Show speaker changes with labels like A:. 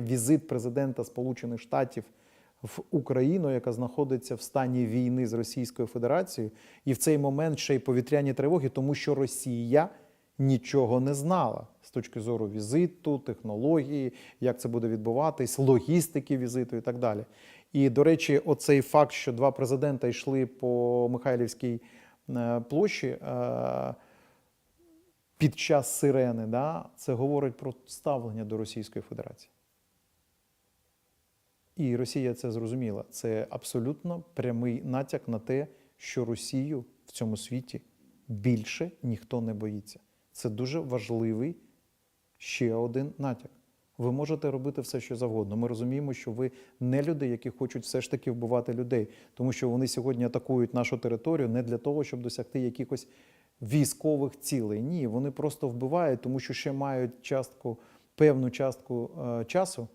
A: Візит президента Сполучених Штатів в Україну, яка знаходиться в стані війни з Російською Федерацією, і в цей момент ще й повітряні тривоги, тому що Росія нічого не знала з точки зору візиту, технології, як це буде відбуватись, логістики візиту і так далі. І до речі, оцей факт, що два президента йшли по Михайлівській е, площі. е, Під час сирени, да, це говорить про ставлення до Російської Федерації. І Росія це зрозуміла. Це абсолютно прямий натяк на те, що Росію в цьому світі більше ніхто не боїться. Це дуже важливий ще один натяк. Ви можете робити все, що завгодно. Ми розуміємо, що ви не люди, які хочуть все ж таки вбивати людей, тому що вони сьогодні атакують нашу територію не для того, щоб досягти якихось військових цілей. Ні, вони просто вбивають, тому що ще мають частку, певну частку е, часу